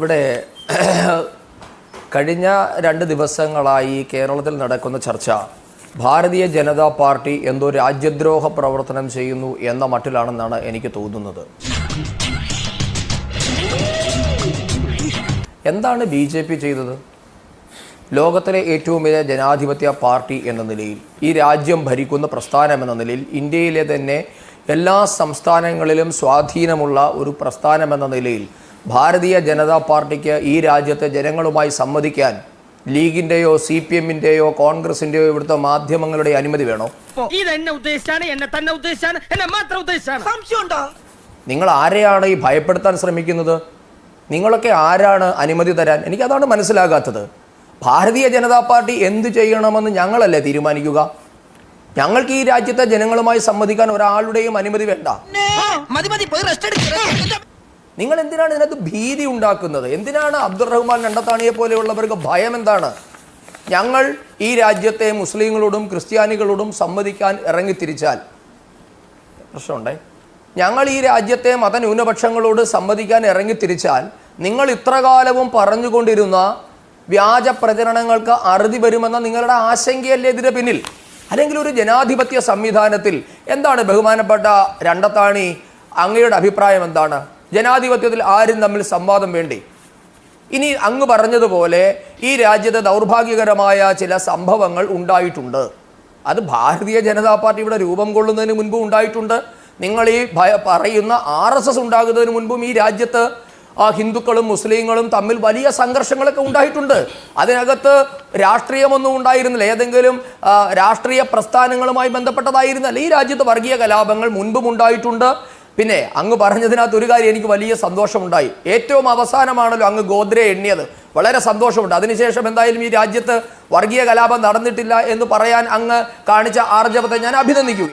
ഇവിടെ കഴിഞ്ഞ രണ്ട് ദിവസങ്ങളായി കേരളത്തിൽ നടക്കുന്ന ചർച്ച ഭാരതീയ ജനതാ പാർട്ടി എന്തോ രാജ്യദ്രോഹ പ്രവർത്തനം ചെയ്യുന്നു എന്ന മട്ടിലാണെന്നാണ് എനിക്ക് തോന്നുന്നത്. എന്താണ് ബി ജെ പി ചെയ്തത്? ലോകത്തിലെ ഏറ്റവും വലിയ ജനാധിപത്യ പാർട്ടി എന്ന നിലയിൽ ഈ രാജ്യം ഭരിക്കുന്ന പ്രസ്ഥാനം എന്ന നിലയിൽ ഇന്ത്യയിലെ തന്നെ എല്ലാ സംസ്ഥാനങ്ങളിലും സ്വാധീനമുള്ള ഒരു പ്രസ്ഥാനം എന്ന നിലയിൽ ഭാരതീയ ജനതാ പാർട്ടിക്ക് ഈ രാജ്യത്തെ ജനങ്ങളുമായി സംവദിക്കാൻ ലീഗിന്റെയോ സി പി എമ്മിന്റെയോ കോൺഗ്രസിന്റെയോ ഇവിടുത്തെ മാധ്യമങ്ങളുടെ അനുമതി വേണോ? ഉദ്ദേശിച്ചാണ് എന്നെ തന്നെ ഉദ്ദേശിച്ചാണ് എന്നെ മാത്രം ഉദ്ദേശിച്ചാണ്. സംശയമുണ്ടോ? നിങ്ങൾ ആരെയാണ് ഈ ഭയപ്പെടുത്താൻ ശ്രമിക്കുന്നത്? നിങ്ങളൊക്കെ ആരാണ് അനുമതി തരാൻ? എനിക്ക് അതാണ് മനസ്സിലാകാത്തത്. ഭാരതീയ ജനതാ പാർട്ടി എന്ത് ചെയ്യണമെന്ന് ഞങ്ങളല്ലേ തീരുമാനിക്കുക? ഞങ്ങൾക്ക് ഈ രാജ്യത്തെ ജനങ്ങളുമായി സംവദിക്കാൻ ഒരാളുടെയും അനുമതി വേണ്ട. മതി മതി പോയി റെസ്റ്റ് എടുക്കുക നിങ്ങൾ എന്തിനാണ് ഇതിനകത്ത് ഭീതി ഉണ്ടാക്കുന്നത്? എന്തിനാണ് അബ്ദുറഹ്മാൻ രണ്ടത്താണിയെ പോലെയുള്ളവർക്ക് ഭയം എന്താണ്? ഞങ്ങൾ ഈ രാജ്യത്തെ മുസ്ലിങ്ങളോടും ക്രിസ്ത്യാനികളോടും സമ്മതിക്കാൻ ഇറങ്ങിത്തിരിച്ചാൽ പ്രശ്നമുണ്ടേ. ഞങ്ങൾ ഈ രാജ്യത്തെ മതന്യൂനപക്ഷങ്ങളോട് സമ്മതിക്കാൻ ഇറങ്ങിത്തിരിച്ചാൽ നിങ്ങൾ ഇത്രകാലവും പറഞ്ഞുകൊണ്ടിരുന്ന വ്യാജ പ്രചരണങ്ങൾക്ക് അറുതി വരുമെന്ന നിങ്ങളുടെ ആശങ്കയല്ലേ ഇതിന് പിന്നിൽ? അല്ലെങ്കിൽ ഒരു ജനാധിപത്യ സംവിധാനത്തിൽ എന്താണ് ബഹുമാനപ്പെട്ട രണ്ടത്താണി അങ്ങയുടെ അഭിപ്രായം എന്താണ്? ജനാധിപത്യത്തിൽ ആരും തമ്മിൽ സംവാദം വേണ്ടി? ഇനി അങ്ങ് പറഞ്ഞതുപോലെ ഈ രാജ്യത്ത് ദൗർഭാഗ്യകരമായ ചില സംഭവങ്ങൾ ഉണ്ടായിട്ടുണ്ട്. അത് ഭാരതീയ ജനതാ പാർട്ടി ഇവിടെ രൂപം കൊള്ളുന്നതിന് മുൻപും ഉണ്ടായിട്ടുണ്ട്. നിങ്ങൾ ഈ പറയുന്ന ആർ എസ് എസ് ഉണ്ടാകുന്നതിന് മുൻപും ഈ രാജ്യത്ത് ഹിന്ദുക്കളും മുസ്ലിങ്ങളും തമ്മിൽ വലിയ സംഘർഷങ്ങളൊക്കെ ഉണ്ടായിട്ടുണ്ട്. അതിനകത്ത് രാഷ്ട്രീയമൊന്നും ഉണ്ടായിരുന്നില്ല. ഏതെങ്കിലും രാഷ്ട്രീയ പ്രസ്ഥാനങ്ങളുമായി ബന്ധപ്പെട്ടതായിരുന്നല്ല. ഈ രാജ്യത്ത് വർഗീയ കലാപങ്ങൾ മുൻപും ഉണ്ടായിട്ടുണ്ട്. പിന്നെ അങ്ങ് പറഞ്ഞതിനകത്ത് ഒരു കാര്യം എനിക്ക് വലിയ സന്തോഷമുണ്ടായി. ഏറ്റവും അവസാനമാണല്ലോ അങ്ങ് ഗോദ്രെ എണ്ണിയത്. വളരെ സന്തോഷമുണ്ട്. അതിനുശേഷം എന്തായാലും ഈ രാജ്യത്ത് വർഗീയ കലാപം നടന്നിട്ടില്ല എന്ന് പറയാൻ അങ്ങ് കാണിച്ച ആർജവത്തെ ഞാൻ അഭിനന്ദിക്കുന്നു.